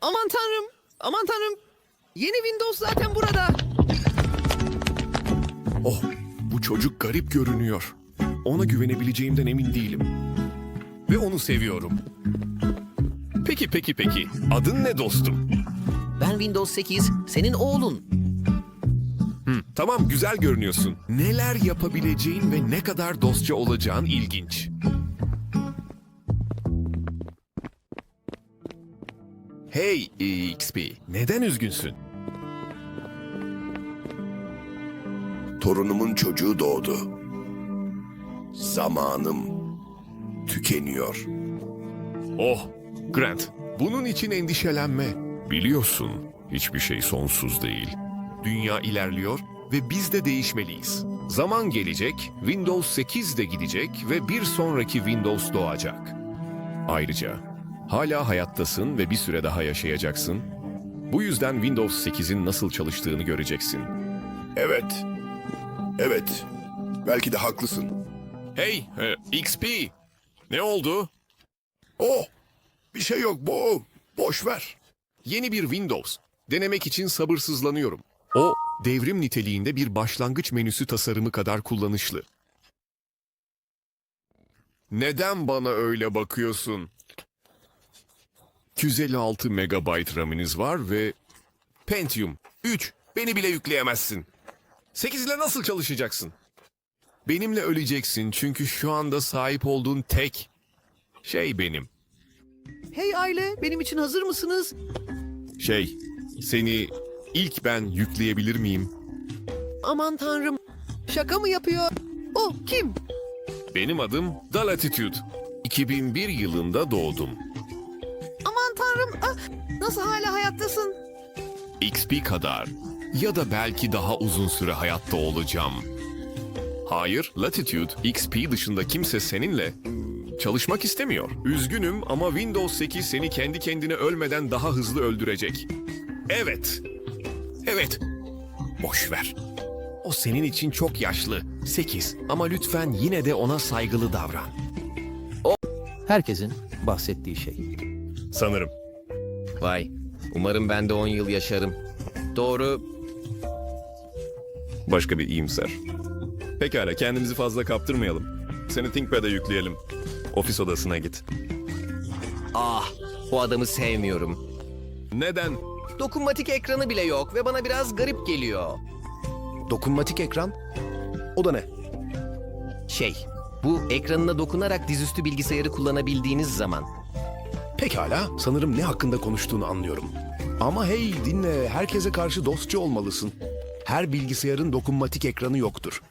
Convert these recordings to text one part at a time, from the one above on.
Aman tanrım. Aman tanrım. Yeni Windows zaten burada. Oh, bu çocuk garip görünüyor. Ona güvenebileceğimden emin değilim. Ve onu seviyorum. Peki peki peki. Adın ne dostum? Ben Windows 8, senin oğlun. Tamam güzel görünüyorsun. Neler yapabileceğin ve ne kadar dostça olacağın ilginç. Hey XP, neden üzgünsün? Torunumun çocuğu doğdu. Zamanım tükeniyor. Oh, Grant, bunun için endişelenme. Biliyorsun, hiçbir şey sonsuz değil. Dünya ilerliyor ve biz de değişmeliyiz. Zaman gelecek, Windows 8 de gidecek ve bir sonraki Windows doğacak. Ayrıca, hala hayattasın ve bir süre daha yaşayacaksın. Bu yüzden Windows 8'in nasıl çalıştığını göreceksin. Evet. Evet. Belki de haklısın. Hey, e, XP! Ne oldu? Oh! Bir şey yok bu. Boş ver. Yeni bir Windows. Denemek için sabırsızlanıyorum. O, devrim niteliğinde bir başlangıç menüsü tasarımı kadar kullanışlı. Neden bana öyle bakıyorsun? 256 megabayt RAM'iniz var ve Pentium 3 beni bile yükleyemezsin. 8 ile nasıl çalışacaksın? Benimle öleceksin çünkü şu anda sahip olduğun tek şey benim. Hey aile, benim için hazır mısınız? Şey, seni ilk ben yükleyebilir miyim? Aman tanrım. Şaka mı yapıyor? O kim? Benim adım Dalatitude. 2001 yılında doğdum. Tanrım. Ah, nasıl hala hayattasın? XP kadar ya da belki daha uzun süre hayatta olacağım. Hayır, Latitude, XP dışında kimse seninle çalışmak istemiyor. Üzgünüm ama Windows 8 seni kendi kendine ölmeden daha hızlı öldürecek. Evet. Evet. Boş ver. O senin için çok yaşlı. 8 ama lütfen yine de ona saygılı davran. Herkesin bahsettiği şey. Sanırım. Vay. Umarım ben de 10 yıl yaşarım. Doğru. Başka bir iyimser. Pekala kendimizi fazla kaptırmayalım. Seni ThinkPad'e yükleyelim. Ofis odasına git. Ah, o adamı sevmiyorum. Neden? Dokunmatik ekranı bile yok ve bana biraz garip geliyor. Dokunmatik ekran? O da ne? Şey, bu ekranına dokunarak dizüstü bilgisayarı kullanabildiğiniz zaman. Pekala, sanırım ne hakkında konuştuğunu anlıyorum. Ama hey dinle, herkese karşı dostça olmalısın. Her bilgisayarın dokunmatik ekranı yoktur.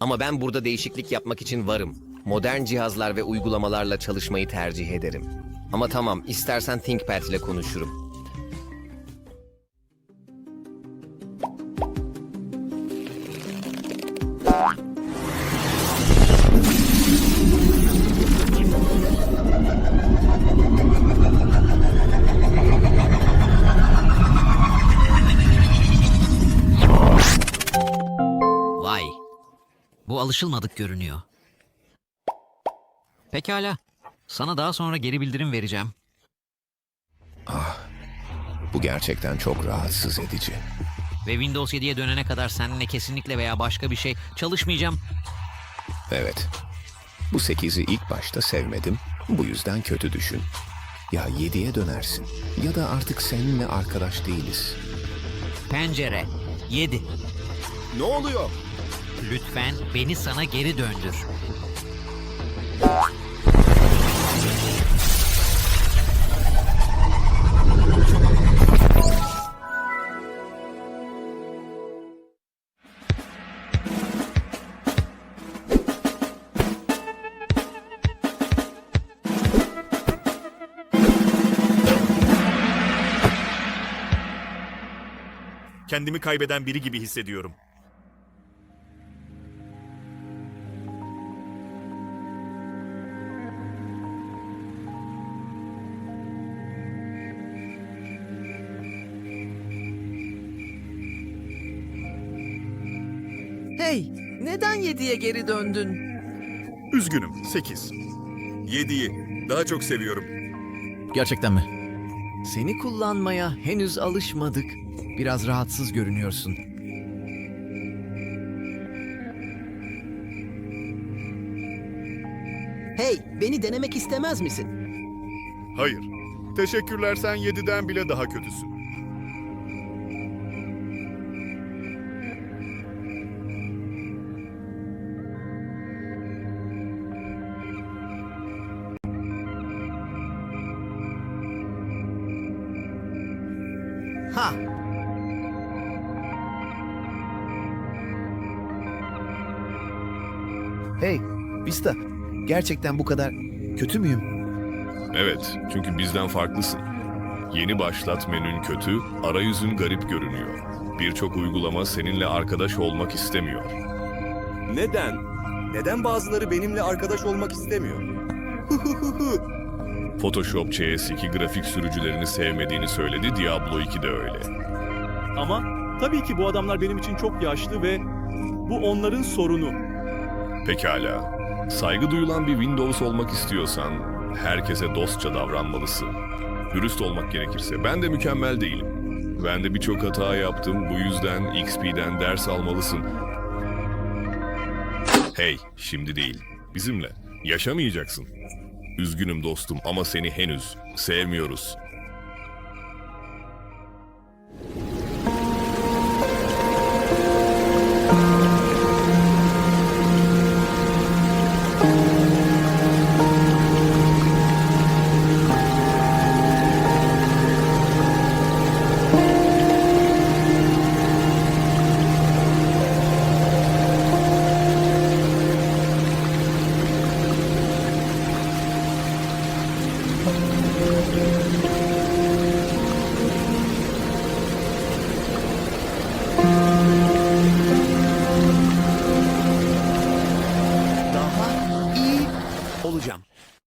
Ama ben burada değişiklik yapmak için varım. Modern cihazlar ve uygulamalarla çalışmayı tercih ederim. Ama tamam, istersen ThinkPad ile konuşurum. Bu alışılmadık görünüyor. Pekala. Sana daha sonra geri bildirim vereceğim. Bu gerçekten çok rahatsız edici. Ve Windows 7'ye dönene kadar seninle kesinlikle veya başka bir şey çalışmayacağım. Evet. Bu 8'i ilk başta sevmedim. Bu yüzden kötü düşün. Ya 7'ye dönersin ya da artık seninle arkadaş değiliz. Pencere. 7. Ne oluyor? Lütfen beni sana geri döndür. Kendimi kaybeden biri gibi hissediyorum. Hey, neden 7'ye geri döndün? Üzgünüm. 8. 7'yi daha çok seviyorum. Gerçekten mi? Seni kullanmaya henüz alışmadık. Biraz rahatsız görünüyorsun. Hey, beni denemek istemez misin? Hayır. Teşekkürler sen 7'den bile daha kötüsün. Ha! Hey, Vista. Gerçekten bu kadar kötü müyüm? Evet, çünkü bizden farklısın. Yeni başlat menün kötü, arayüzün garip görünüyor. Birçok uygulama seninle arkadaş olmak istemiyor. Neden? Neden bazıları benimle arkadaş olmak istemiyor? Photoshop CS2 grafik sürücülerini sevmediğini söyledi, Diablo 2 de öyle. Ama tabii ki bu adamlar benim için çok yaşlı ve bu onların sorunu. Pekala. Saygı duyulan bir Windows olmak istiyorsan herkese dostça davranmalısın. Dürüst olmak gerekirse ben de mükemmel değilim. Ben de birçok hata yaptım. Bu yüzden XP'den ders almalısın. Hey, şimdi değil. Bizimle. Yaşamayacaksın. Üzgünüm dostum ama seni henüz sevmiyoruz.